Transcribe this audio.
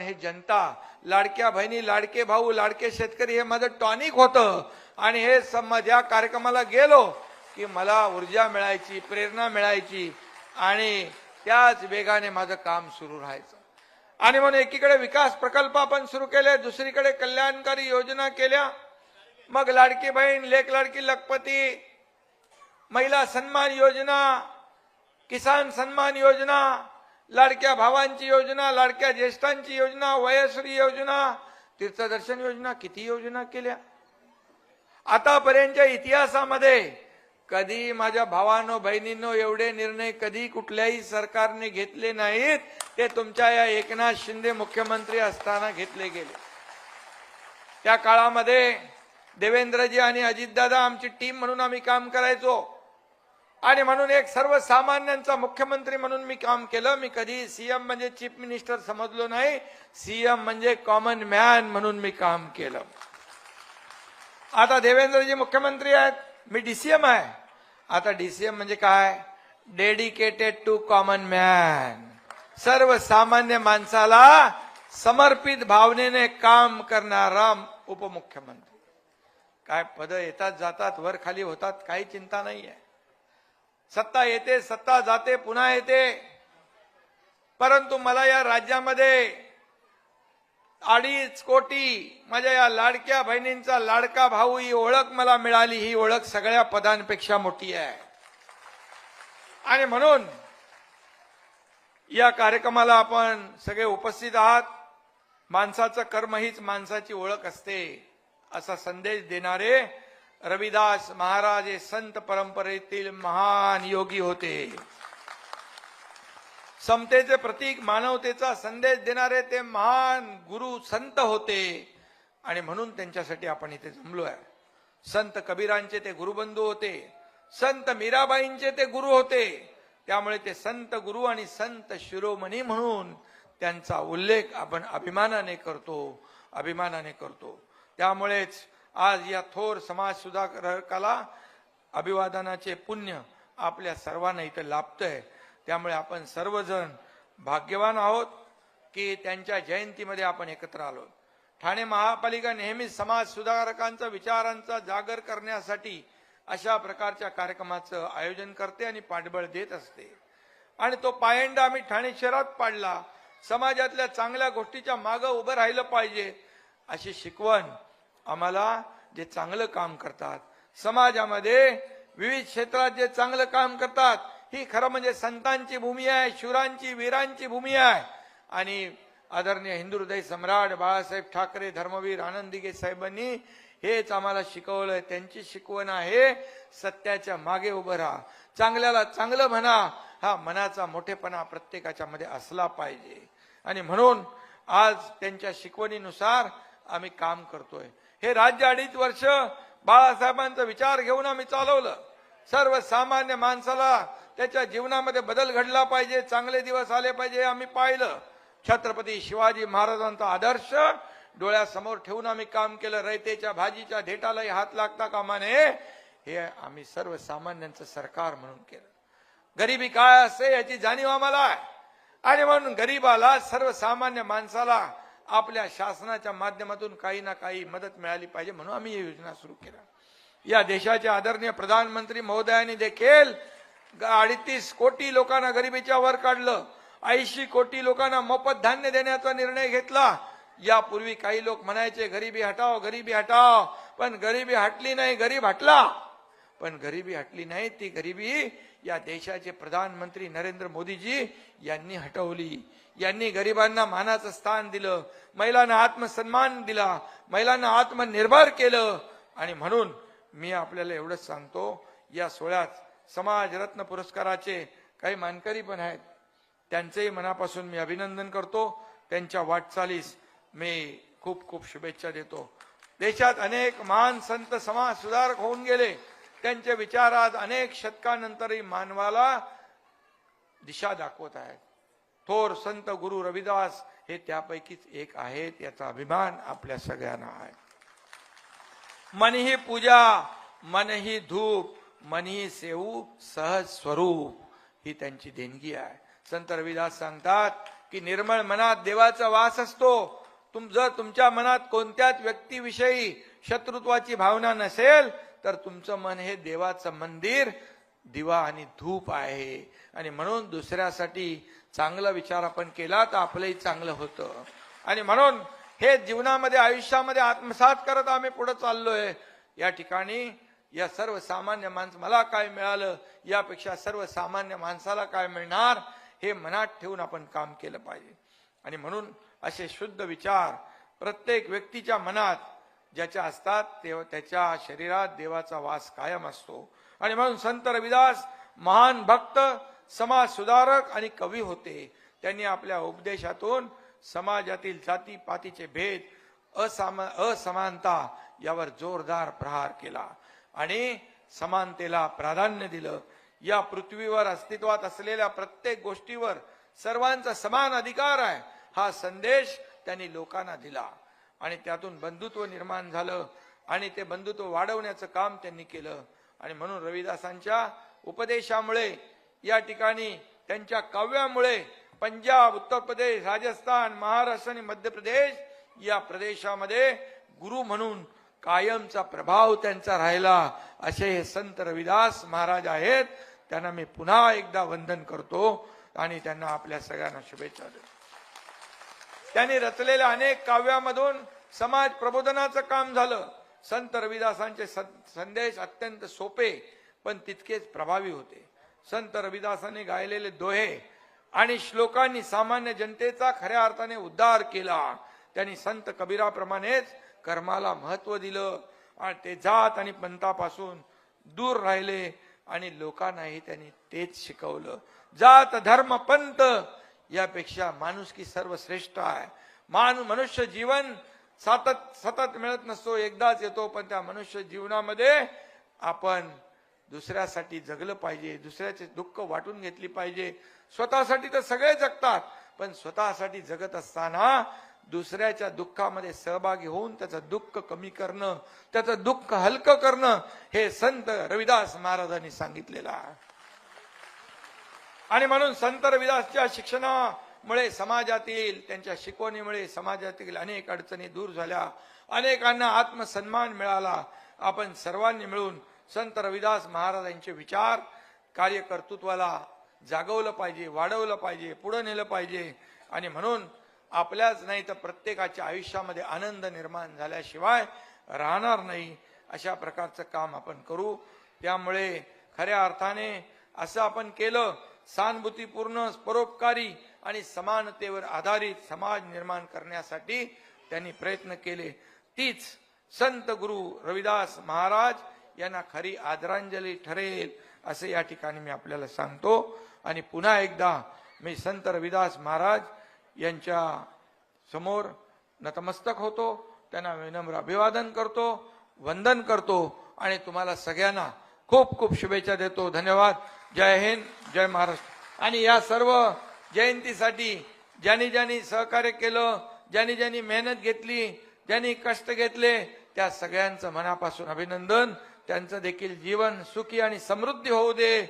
हे जनता लाडक्या बहिणी लाडके भाऊ लाडके शेतकरी हे माझं टॉनिक होतं. आणि हे सम- या कार्यक्रमाला गेलो की मला ऊर्जा मिळायची प्रेरणा मिळायची आणि त्याच वेगाने माझं काम सुरू राहायचं. आणि म्हणून एकीकडे विकास प्रकल्प आपण सुरू केले दुसरीकडे कल्याणकारी योजना केल्या. मग लाडकी बहीण लेख लाडकी लखपती महिला सन्मान योजना किसान सन्मान योजना लाडक्या भावांची योजना लाडक्या ज्येष्ठांची योजना वयश्री योजना तीर्थदर्शन योजना किती योजना केल्या? आतापर्यंतच्या इतिहासामध्ये कधी माझ्या भावानो बहिणींनो एवढे निर्णय कधी कुठल्याही सरकारने घेतले नाहीत ते तुमच्या या एकनाथ शिंदे मुख्यमंत्री असताना घेतले गेले. त्या काळामध्ये देवेंद्रजी आणि अजितदादा आमची टीम म्हणून आम्ही काम करायचो. आणि म्हणून एक सर्वसामान्यांचा मुख्यमंत्री म्हणून मी काम केलं. मी कधी सीएम म्हणजे चीफ मिनिस्टर समजलो नाही. सीएम म्हणजे कॉमन मॅन म्हणून मी काम केलं. आता देवेंद्रजी मुख्यमंत्री आहेत. मी डीसीएम आहे. आता डीसीएम म्हणजे काय? डेडिकेटेड टू कॉमन मॅन सर्वसामान्य माणसाला समर्पित भावनेने काम करणारा उपमुख्यमंत्री. काय पद येतात जातात वर खाली होतात काही चिंता नाही आहे सत्ता येते सत्ता जाते पुन्हा येते. परंतु मला या राज्यामध्ये अडीच कोटी माझ्या या लाडक्या बहिणींचा लाडका भाऊ ही ओळख मला मिळाली. ही ओळख सगळ्या पदांपेक्षा मोठी आहे. आणि म्हणून या कार्यक्रमाला आपण सगळे उपस्थित आहात. माणसाचं कर्म हीच माणसाची ओळख असते असा संदेश देणारे रविदास महाराज हे संत परंपरेतील महान योगी होते. समतेचे प्रतीक मानवतेचा संदेश देणारे ते महान गुरु संत होते. आणि म्हणून त्यांच्यासाठी आपण इथे जमलो आहे संत कबीरांचे ते गुरुबंधू होते. संत मीराबाईंचे ते गुरु होते. त्यामुळे ते संत गुरु आणि संत शिरोमणी म्हणून त्यांचा उल्लेख आपण अभिमानाने करतो अभिमानाने करतो. त्यामुळेच आज या थोर समाज सुधारकाला अभिवादनाचे पुण्य आपल्या सर्वांना इथं लाभतंय. त्यामुळे आपण सर्वजण भाग्यवान आहोत की त्यांच्या जयंतीमध्ये आपण एकत्र आलो. ठाणे महापालिका नेहमीच समाज सुधारकांचा विचारांचा जागर करण्यासाठी अशा प्रकारच्या कार्यक्रमाचं आयोजन करते आणि पाठबळ देत असते. आणि तो पायंडा आम्ही ठाणे शहरात पाडला. समाजातल्या चांगल्या गोष्टीच्या मागं उभं राहिलं पाहिजे अशी शिकवण आम्हाला जे चांगलं काम करतात. समाजामध्ये विविध क्षेत्रात जे चांगलं काम करतात ही खरं म्हणजे संतांची भूमी आहे शूरांची वीरांची भूमी आहे. आणि आदरणीय हिंदू हृदय सम्राट बाळासाहेब ठाकरे धर्मवीर आनंदिगे साहेबांनी हेच आम्हाला शिकवलंय. त्यांची शिकवण आहे सत्याच्या मागे उभं राहा. चांगल्याला चांगलं म्हणा हा मनाचा मोठेपणा प्रत्येकाच्या मध्ये असला पाहिजे. आणि म्हणून आज त्यांच्या शिकवणीनुसार आम्ही काम करतोय. हे राज्य अडीच वर्ष बाळासाहेबांचा विचार घेऊन आम्ही चालवलं. सर्वसामान्य माणसाला त्याच्या जीवनामध्ये बदल घडला पाहिजे चांगले दिवस आले पाहिजे आम्ही पाहिलं. छत्रपती शिवाजी महाराजांचा आदर्श डोळ्यासमोर ठेवून आम्ही काम केलं. रयतेच्या भाजीच्या ढेटालाही हात लागता कामा नये हे आम्ही सर्वसामान्यांचं सरकार म्हणून केलं. गरिबी काय असते याची जाणीव आम्हाला आहे. आणि म्हणून गरीबाला सर्वसामान्य माणसाला आपल्या शासनाच्या माध्यमातून काही ना काही मदत मिळाली पाहिजे म्हणून आम्ही ही योजना सुरू केल्या. या देशाचे आदरणीय प्रधानमंत्री महोदयांनी देखील अडतीस कोटी लोकांना गरिबीच्या वर काढलं. ऐंशी कोटी लोकांना मोफत धान्य देण्याचा निर्णय घेतला. यापूर्वी काही लोक म्हणायचे गरिबी हटाव गरिबी हटाव पण गरिबी हटली नाही गरीब हटला. पण गरिबी हटली नाही ती गरिबी या देशाचे प्रधानमंत्री नरेंद्र मोदीजी यांनी हटवली. यांनी गरिबांना मानाचं स्थान दिलं महिलांना आत्मसन्मान दिला महिलांना आत्मनिर्भर केलं. आणि म्हणून मी आपल्याला एवढंच सांगतो या सोहळ्यात समाज रत्न पुरस्काराचे काही मानकरी पण आहेत. त्यांचेही मनापासून मी अभिनंदन करतो. त्यांच्या वाटचालीस मी खूप खूप शुभेच्छा देतो. देशात अनेक महान संत समाज सुधारक होऊन गेले. त्यांचे विचार आज अनेक शतकानंतरही मानवाला दिशा दाखवत आहेत. थोर संत गुरु रविदास हे त्यापैकीच एक आहेत याचा अभिमान आपल्या सगळ्यांना आहे. मन ही पूजा मन ही धूप मनही सेवू सहज स्वरूप ही त्यांची देणगी आहे. संत रविदास सांगतात की निर्मळ मनात देवाचा वास असतो. तुम जर तुमच्या मनात कोणत्याच व्यक्तीविषयी शत्रुत्वाची भावना नसेल तर तुमचं मन हे देवाचं मंदिर दिवा आणि धूप आहे. आणि म्हणून दुसऱ्यासाठी चांगला विचार आपण केला तर आपलंही चांगलं होतं. आणि म्हणून हे जीवनामध्ये आयुष्यामध्ये आत्मसात करत आम्ही पुढे चाललोय. या ठिकाणी या सर्वसामान्य माणसं मला काय मिळालं यापेक्षा सर्वसामान्य माणसाला काय मिळणार हे मनात ठेवून आपण काम केलं पाहिजे. आणि म्हणून असे शुद्ध विचार प्रत्येक व्यक्तीच्या मनात ज्याच्या असतात तेव्हा त्याच्या शरीरात देवाचा वास कायम असतो. आणि म्हणून संत रविदास महान भक्त समाज सुधारक आणि कवी होते. त्यांनी आपल्या उपदेशातून समाजातील जाती पातीचे भेद असमा असमानता यावर जोरदार प्रहार केला. आणि समानतेला प्राधान्य दिलं. या पृथ्वीवर अस्तित्वात असलेल्या प्रत्येक गोष्टीवर सर्वांचा समान अधिकार आहे हा संदेश त्यांनी लोकांना दिला. आणि त्यातून बंधुत्व निर्माण झालं आणि ते बंधुत्व वाढवण्याचं काम त्यांनी केलं. आणि म्हणून रविदासांच्या उपदेशामुळे या ठिकाणी त्यांच्या काव्यामुळे पंजाब उत्तर प्रदेश राजस्थान महाराष्ट्र आणि मध्य प्रदेश या प्रदेशामध्ये गुरु म्हणून कायमचा प्रभाव त्यांचा राहिला. असे हे संत रविदास महाराज आहेत. त्यांना मी पुन्हा एकदा वंदन करतो आणि त्यांना आपल्या सगळ्यांना शुभेच्छा देतो. त्यांनी रचलेल्या अनेक काव्यामधून समाज प्रबोधनाचं काम झालं. संत रविदासांचे संदेश अत्यंत सोपे पण तितकेच प्रभावी होते. संत रविदासांनी गायलेले दोहे आणि श्लोकांनी सामान्य जनतेचा खऱ्या अर्थाने उद्धार केला. त्यांनी संत कबीराप्रमाणेच कर्माला महत्त्व दिलं आणि ते जात आणि पंथापासून दूर राहिले आणि लोकांनाही त्यांनी तेच शिकवलं. जात धर्म पंत यापेक्षा माणूस की सर्वश्रेष्ठ आहे. मान मनुष्य जीवन सतत सतत मिळत नसतो एकदाच येतो पण त्या मनुष्य जीवनामध्ये आपण दुसऱ्यासाठी जगलं पाहिजे दुसऱ्याचे दुःख वाटून घेतली पाहिजे. स्वतःसाठी तर सगळे जगतात पण स्वतःसाठी जगत असताना दुसऱ्याच्या दुःखामध्ये सहभागी होऊन त्याचं दुःख कमी करणं त्याचं दुःख हलकं करणं हे संत रविदास महाराजांनी सांगितलेलं आहे. आणि म्हणून संत रविदासच्या शिक्षणामुळे समाजातील त्यांच्या शिकवणीमुळे समाजातील अनेक अडचणी दूर झाल्या. अनेकांना आत्मसन्मान मिळाला. आपण सर्वांनी मिळून संत रविदास महाराजांचे विचार कार्यकर्तृत्वाला जागवलं पाहिजे वाढवलं पाहिजे पुढं नेलं पाहिजे. आणि म्हणून आपल्याच नाही तर प्रत्येकाच्या आयुष्यामध्ये आनंद निर्माण झाल्याशिवाय राहणार नाही अशा प्रकारचं काम आपण करू. त्यामुळे खऱ्या अर्थाने असं आपण केलं सहानुभूतीपूर्ण परोपकारी आणि समानतेवर आधारित समाज निर्माण करण्यासाठी त्यांनी प्रयत्न केले. तीच संत गुरु रविदास महाराज यांना खरी आदरांजली ठरेल असे या ठिकाणी मी आपल्याला सांगतो. आणि पुन्हा एकदा मी संत रविदास महाराज यांच्या समोर नतमस्तक होतो. त्यांना विनम्र अभिवादन करतो वंदन करतो. आणि तुम्हाला सगळ्यांना खूप खूप शुभेच्छा देतो. धन्यवाद. जय हिंद जय महाराष्ट्र. आणि या सर्व जयंतीसाठी ज्यांनी ज्यांनी सहकार्य केलं ज्यांनी ज्यांनी मेहनत घेतली ज्यांनी कष्ट घेतले त्या सगळ्यांचं मनापासून अभिनंदन. त्यांचं देखील जीवन सुखी आणि समृद्धी होऊ दे.